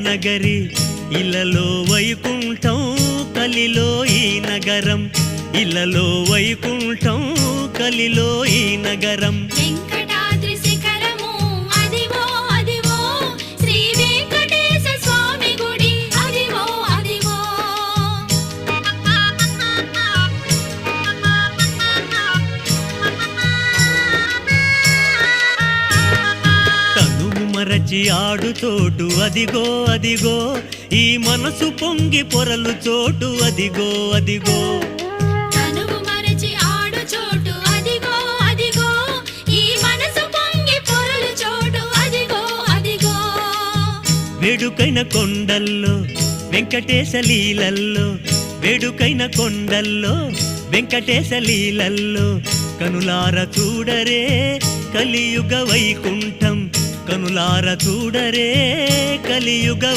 నగరి ఇలలో వైకుంఠం కలిలో ఈ నగరం. ఇలలో వైకుంఠం కలిలో ఈ నగరం. మరచి ఆడు చోటు అదిగో అదిగో. ఈ మనసు పొంగి పొరలు చోటు అదిగో అదిగో. వేడుకైన కొండల్లో వెంకటేశ లీలల్లో. వేడుకైన కొండల్లో వెంకటేశ లీలల్లో. కనులార చూడరే కలియుగ వైకుంఠం కనులార చూడరే కలియుగ